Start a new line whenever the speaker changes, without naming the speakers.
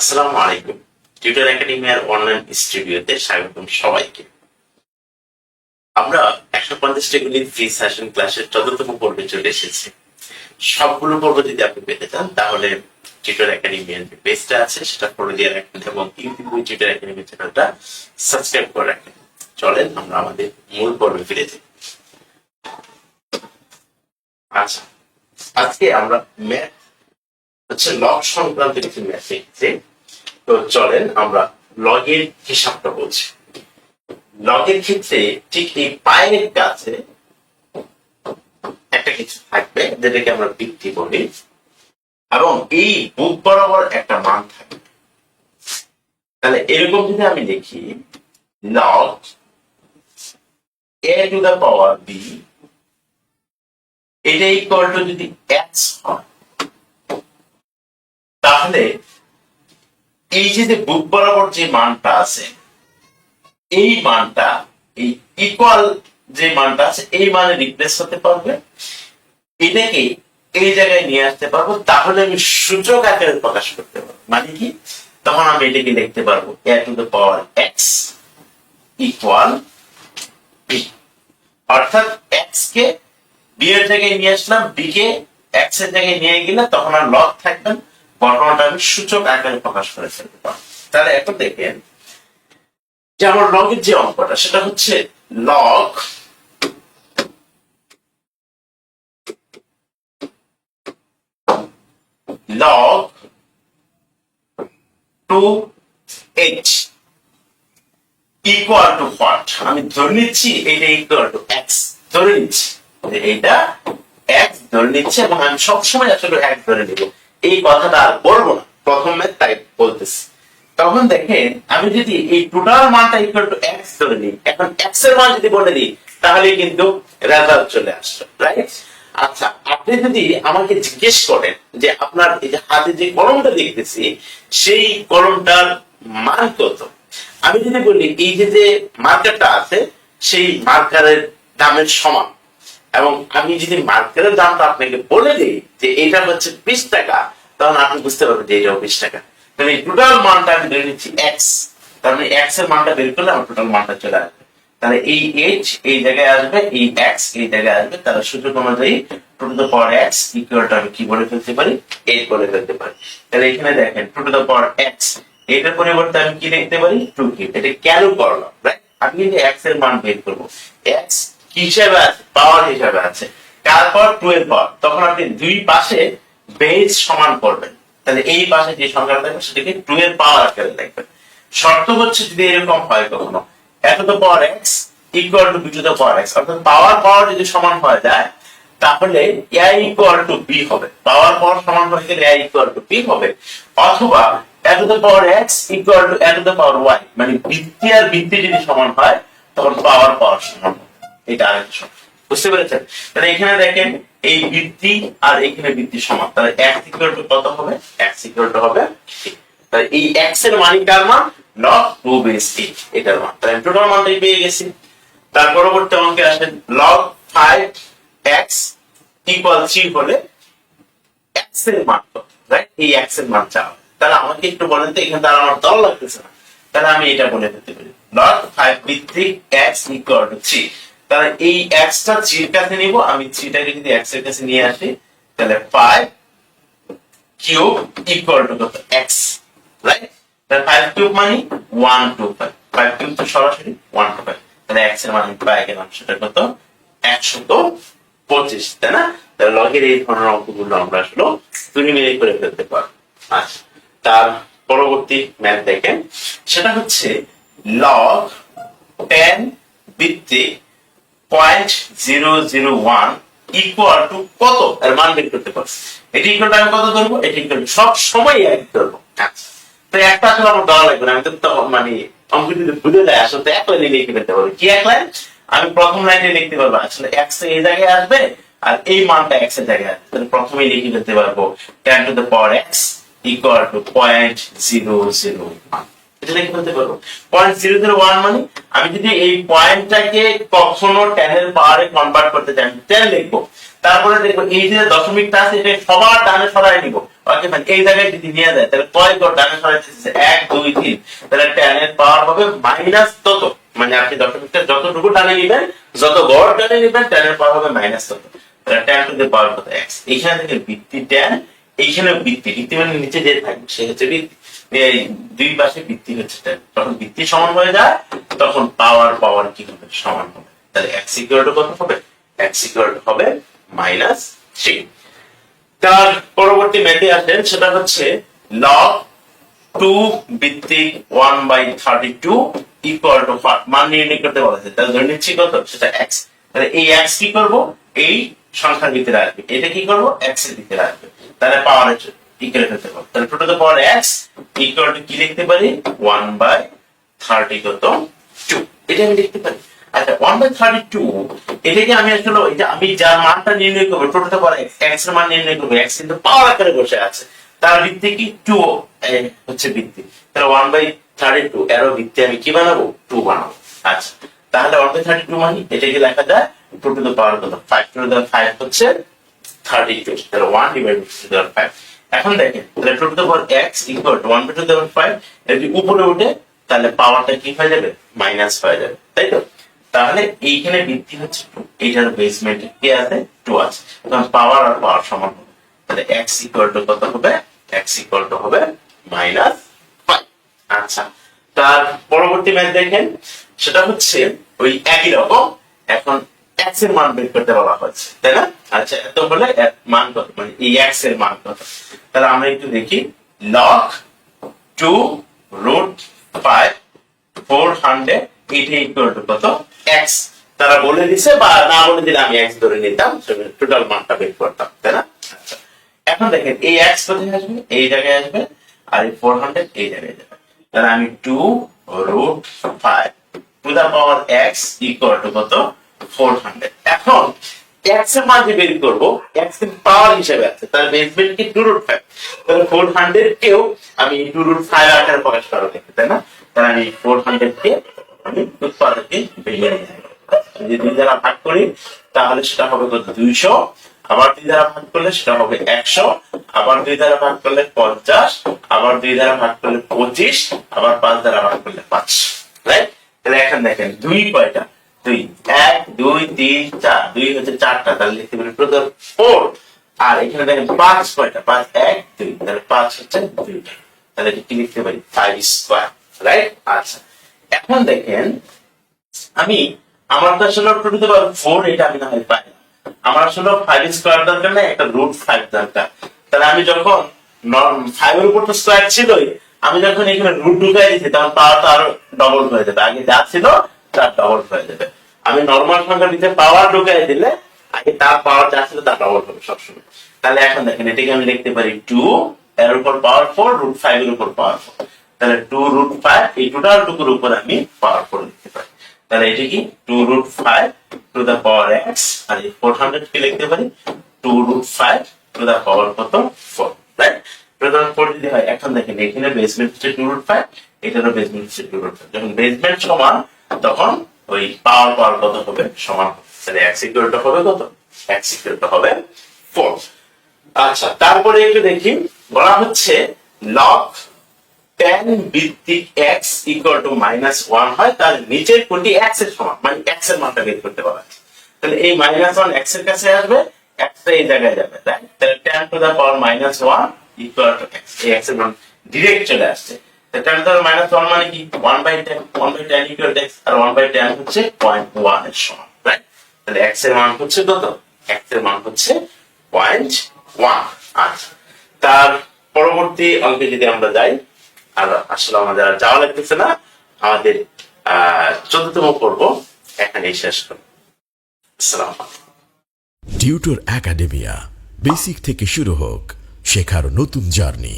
আসসালামু আলাইকুম। Tutor একাডেমিয়ার online স্টুডিওতে স্বাগতম সবাইকে। আমরা একশো পঞ্চাশটা গণিত ফ্রি সেশন ক্লাসের চতুর্থম পর্বে চলে এসেছি। সবগুলো পর্ব যদি আপনি পেতে চান, তাহলে টিউটার একাডেমিয়ার যে পেজটা আছে, সেটা ফলো দিয়ে রাখেন এবং ইউটিউবে টিউটার একাডেমি চ্যানেলটা সাবস্ক্রাইব করে রাখেন। চলেন, আমরা আমাদের মূল পর্বে ফিরে যাই। আচ্ছা আজকে আমরা ম্যাথ হচ্ছে লগ সংক্রান্ত কিছু ম্যাথ তো চলেন আমরা লগের হিসাবটা বলছি। লগের ক্ষেত্রে ঠিক এই পায়ের কাছে একটা কিছু থাকবে, যেটাকে আমরা বৃত্তি বলি। এবং এই বুক বরাবর একটা মান থাকবে। তাহলে এরকম যদি আমি দেখি log a to the power b এটা ইকুয়াল টু যদি এক্স হয় তাহলে এই যে যে বুক বরাবর যে মানটা আছে, এই মানটা, এই ইকুয়াল যে মানটা আছে, এই মানে রিপ্লেস হতে পারবে। এটাকে এই জায়গায় নিয়ে আসতে পারব, তাহলে আমি সূচক আকারে প্রকাশ করতে পারব। মানে কি? তখন আমি এটাকে লিখতে পারব a to the power x equal b অর্থাৎ এক্স কে বি এর জায়গায় নিয়ে আসলাম বি কে এক্সের জায়গায় নিয়ে গেলে তখন আর লগ থাকবেন ঘটনাটা সূচক আকারে প্রকাশ করে ফেলতে পারব তাহলে এখন দেখেন যে আমার লগের যে অঙ্কটা, সেটা হচ্ছে log log two h equal to what আমি ধরে নিচ্ছি এটা ইকুয়াল টু এক্স ধরে নিচ্ছি এইটা এক্স ধরে নিচ্ছি এবং আমি সবসময় আসলে এক ধরে নিব। এই কথাটা আর বলব না। প্রথমে তাই বলতেছি। তখন দেখেন আমি যদি এই টোটাল মানটা ইকুয়াল টু এক্স ধরে নিই, এখন এক্সের মান যদি বলে দিই, তাহলে কিন্তু রেজাল্ট চলে আসবে রাইট আচ্ছা আপনি যদি আমাকে জিজ্ঞেস করেন যে আপনার এই যে হাতে যে কলমটা দেখতেছি, সেই কলমটার মান কত? আমি যদি বলি, এই যে যে মার্কারটা আছে, সেই মার্কারের দামের সমান। এবং আমি যদি মার্কারের দামটা আপনাকে বলে দিই যে এটা হচ্ছে বিশ টাকা তখন আপনি বুঝতে পারবেন যে এটাও বিশ টাকা তাহলে টোটাল মানটা আমি ধরে নিচ্ছি এক্স তার মানে এক্সের মানটা বের করলে আমার টোটাল মানটা চলে আসবে। তাহলে এই এইচ এই জায়গায় আসবে, এই এক্স এই জায়গায় আসবে। তাহলে সূচক অনুযায়ী two to the power x ইকুয়ালটা আমি কি বলে ফেলতে পারি? এইট বলে ফেলতে পারি। তাহলে এখানে দেখেন two to the power x এটার পরিবর্তে আমি কি লিখতে পারি? টু কিউব এটা কেন করলাম রাইট আমি কিন্তু এক্সের মান বের করব। এক্স কি হিসাবে আছে পাওয়ার হিসাবে আছে। তারপর টু এর পাওয়ার তখন আপনি দুই পাশে বেস সমান করবেন। তাহলে এই পাশে যে সংখ্যাটা থাকবে সেটাকে টু এর পাওয়ার আকারে লিখবেন শর্ত হচ্ছে যদি এরকম হয় কখনো, এত তো power x equal to b to the power x অর্থাৎ পাওয়ার পাওয়ার যদি সমান হয়ে যায়, তাহলে এ ইকুয়াল টু বি হবে। পাওয়ার পাওয়ার সমান হয়ে গেলে এ ইকুয়াল টু বি হবে। অথবা এত the power x equal to এত দ্য পাওয়ার ওয়াই মানে বৃত্তি আর বৃত্তি যদি সমান হয়, তখন পাওয়ার পাওয়ার সমান হবে। এটা আরেকটা বুঝতে পেরেছেন? তাহলে এখানে দেখেন এই বৃদ্ধি আর এখানে বৃদ্ধি সমান। তাহলে এক্স ইকুয়াল টু কত হবে? এক্স ইকুয়াল টু হবে তাহলে এই এক্সের মানই কার মান? লগ টু বেস এইট এটার মান। তাহলে টোটাল মানটাই পেয়ে গেছি। তার পরবর্তী অঙ্কে আসেন log five x equal three হলে এক্সের মান কত? রাইট এই এক্সের মান চাও। তাহলে আমাকে একটু বলেন তো, এখানে তার আমার দল লাগতেছে না। তাহলে আমি এটা বলে দিতে পারি। লগ ফাইভ বৃদ্ধি এক্স ইকুয়াল টু থ্রি তাহলে এই এক্সটা থ্রির কাছে নিব, আমি থ্রিটাকে যদি এক্সের কাছে নিয়ে আসি, তাহলে ফাইভ কিউব ইকুয়াল টু কত? এক্স রাইট তাহলে ফাইভ কিউব মানে one two five five cube তো সরাসরি ওয়ান টু ফাইভ তাহলে এক্সের মান পাই গেলাম সেটা কত? একশত পঁচিশ, তাই না? তাহলে লগের এই ধরনের অঙ্কগুলো আমরা আসলে তুমি মিলে করে ফেলতে পারব। আচ্ছা তার পরবর্তী ম্যাথ দেখেন। সেটা হচ্ছে লগ টেন ভিত্তিক point zero zero one equal to কত? এর মান বের করতে পারছি এটি ইকুয়াল আমি কত ধরবো? এটি ইকুয়াল সব সময় এক ধরবো। তো একটা আসলে আমার দেওয়া লাগবে না। আমি তো মানে যদি যায়, আসলে এক লাইনে লিখে ফেলতে পারব। কি এক লাইন? আমি প্রথম লাইনে লিখতে পারব। আসলে এক্স এই জায়গায় আসবে, আর এই মানটা এক্সের জায়গায় আসবে। তাহলে প্রথমেই লিখে ফেলতে পারব ten to the power x equal to point zero zero one এটা লিখে ফেলতে পারব? পয়েন্ট জিরো জিরো ওয়ান মানে আমি যদি এই পয়েন্টটাকে কখনো টেনের পাওয়ারে কনভার্ট করতে চাই টেন লিখব। তারপরে দেখব এই যে দশমিকটা আছে, এটা সবার ডানে সরাই নিব। ওকে মানে এই জায়গায় যদি নিয়ে যায়, তাহলে কয় গড় ডানে সরাইতেছে এক, দুই, তিন। তাহলে tan এর পাওয়ার হবে মাইনাস তত। মানে আপনি দশমিকটা যতটুকু টানে নিবেন, যত গড় টানে নিবেন tan এর পাওয়ার হবে মাইনাস তত। তাহলে tan টু দি পাওয়ার কত? এক্স এখানে থেকে বৃত্তি tan এইখানে বৃত্তি। বৃত্তি মানে নিচে যে থাকবে, সে হচ্ছে বৃত্তি। এই দুই পাশে বৃত্তি হচ্ছে যখন বৃত্তি সমান হয়ে যায়, তখন পাওয়ার পাওয়ার কি হবে? সমান হবে। তাহলে x ইকুয়াল কত হবে? x ইকুয়াল হবে মাইনাস থ্রি তার পরবর্তী ম্যাথে আসেন, সেটা হচ্ছে লগ টু ভিত্তিক one by thirty two equal to মান নির্ণয় করতে বলা হয়েছে। তাহলে ধরে নিচ্ছি কত? সেটা এক্স তাহলে এই এক্স কি করব? এই সংখ্যার ভিতরে আসবে। এটা কি করব? এক্সের ভিতরে আসবে। তাহলে পাওয়ার ইকুয়াল করতে পারব। তাহলে two two power x equal to কি লিখতে পারি? ওয়ান বাই থার্টি কত টু এটা আমি লিখতে পারি। আচ্ছা ওয়ান বাই থার্টি টু এটাকে আমি আসলে যে আমি যার মানটা নির্ণয় করব টোটাল পরে এক্সের মান নির্ণয় করব এক্স কিন্তু পাওয়ার আকারে বসে আছে। তার ভিত্তি কি? টু হচ্ছে ভিত্তি। তাহলে ওয়ান বাই থার্টি টু এরও ভিত্তি আমি কি বানাবো? টু বানাবো। আচ্ছা তাহলে ওয়ান বাই থার্টি টু মানে এটাকে লেখা যায় টু টু দ্য পাওয়ার কত ফাইভ টু দ্য ফাইভ হচ্ছে থার্টি টু তাহলে one divide to the five এখন দেখেন, তাহলে two equal to one two five যদি উপরে উঠে, তাহলে পাওয়ারটা কি হয়ে যাবে? মাইনাস হয়ে যাবে, তাই তো? তাহলে এইখানে বৃদ্ধি হচ্ছে টু, এইটার বেসমেন্ট কে আছে? টু আছে। তখন পাওয়ার আর পাওয়ার সমান হবে। তাহলে এক্স ইকুয়াল টু কত হবে? এক্স ইকুয়াল টু হবে মাইনাস ফাইভ আচ্ছা তার পরবর্তী ম্যাথ দেখেন, সেটা হচ্ছে ওই একই রকম। এখন এক্স মান বের করতে বলা হচ্ছে তাই না? আচ্ছা এত হলে মান কত? মানে এই এক্স মান কত? তাহলে আমরা একটু দেখি। Log two root five four hundred এটা ইকুয়াল টু কত? এক্স তারা বলে দিছে বা না বলে দিলে আমি এক্স ধরে নিতাম টোটাল মানটা বের করতাম, তাই না? আচ্ছা এখন দেখেন, এই এক্স কোথায় আসবে? এই জায়গায় আসবে, আর এই ফোর হান্ড্রেড এই জায়গায় যাবে। তাহলে আমি two root five to the power x equal to কত? এখন এক্স যে বের করব এক্স পাওয়ার হিসেবে আছে, তার বেসমেন্ট কি টু রুট ফাইভ তাহলে ফোর হান্ড্রেড কেও আমি টু রুট ফাইভ আকারে প্রকাশ করা দেখি, তাই না? তাহলে আমি ফোর হান্ড্রেড কে আমি উৎপাদকে ভেঙে নিয়ে যদি দুই ভাগ করি, তাহলে সেটা হবে দুইশো। আবার দুই দ্বারা ভাগ করলে সেটা হবে একশো। আবার দুই দ্বারা ভাগ করলে পঞ্চাশ। আবার দুই দ্বারা ভাগ করলে পঁচিশ। আবার পাঁচ দ্বারা ভাগ করলে পাঁচ। রাইট তাহলে এখন দেখেন, দুই কয়টা? দুই, এক, দুই, তিন, চার। দুই হচ্ছে চারটা, তাহলে লিখতে পারি টোটাল ফোর আর এখানে দেখেন পাঁচ কয়টা পাঁচ, এক, দুই। তাহলে পাঁচ হচ্ছে দুইটা। তাহলে কি লিখতে পারি? ফাইভ স্কোয়ার রাইট আচ্ছা। এখন দেখেন, আমি আমার তো আসলে টু টু পাওয়ার ফোর এটা আমি না হয় পাই। আমার আসলে ফাইভ স্কোয়ার দরকার না একটা রুট ফাইভ দরকার। তাহলে আমি যখন ফাইভ এর উপর তো স্কোয়ার ছিলই, আমি যখন এখানে রুট ঢুকাই দিচ্ছি তখন পাওয়ারটা আরও ডবল হয়ে যাবে। আগে যা ছিল তার ডবল হয়ে যাবে। আমি নর্মাল সংখ্যার ভিতরে পাওয়ার ঢুকাই দিলে, আগে তার পাওয়ার যা ছিল তার ডবল হবে সবসময়। তাহলে এখন দেখেন, এটাকে আমি লিখতে পারি টু এর উপর পাওয়ার ফোর রুট ফাইভ এর উপর পাওয়ার ফোর তাহলে টু রুট ফাইভ এই টোটাল টুকুর উপর আমি পাওয়ার ফোর লিখতে পারি। তাহলে এটা কি? Two root five to the power x আর এই ফোর হান্ড্রেড কে লিখতে পারি? Two root five to the power কত? ফোর রাইট প্রধান ফোর যদি হয়, এখন দেখেন, এখানে বেসমেন্ট হচ্ছে টু রুট ফাইভ এটারও বেসমেন্ট হচ্ছে টু রুট ফাইভ যখন বেসমেন্ট সমান তখন ওই পাওয়ার পাওয়ার কত হবে? সমান। তাহলে এক্স ইকুয়ালটা হবে কত? এক্স ইকুয়ালটা হবে ফোর আচ্ছা তারপরে একটু দেখি। বলা হচ্ছে লগ টেন ভিত্তিক x equal to minus one হয়, তার নিচের কোনটি এক্সের সমান মানে এক্সের মানটা বের করতে আছে তাহলে এই মাইনাস ওয়ান এক্সের কাছে আসবে এক্স টা এই জায়গায় যাবে, right? তাহলে ten to the power minus one equal to x এই এক্সের মান ডিরেক্ট চলে আসছে। টেন টু মাইনাস ওয়ান মানে কি? আর হচ্ছে পয়েন্ট ওয়ানের সমান রাইট তাহলে এর মান হচ্ছে কত? এর মান হচ্ছে পয়েন্ট ওয়ান আচ্ছা। তার পরবর্তী অঙ্কে যদি আমরা যাই, আর আসলে আমাদের আর যাওয়া লাগতেছে না, আমাদের চোদ্দতম পর্ব শেষ করব আসসালাম
টিউটর একাডেমিয়া বেসিক থেকে শুরু হোক, শেখার নতুন জার্নি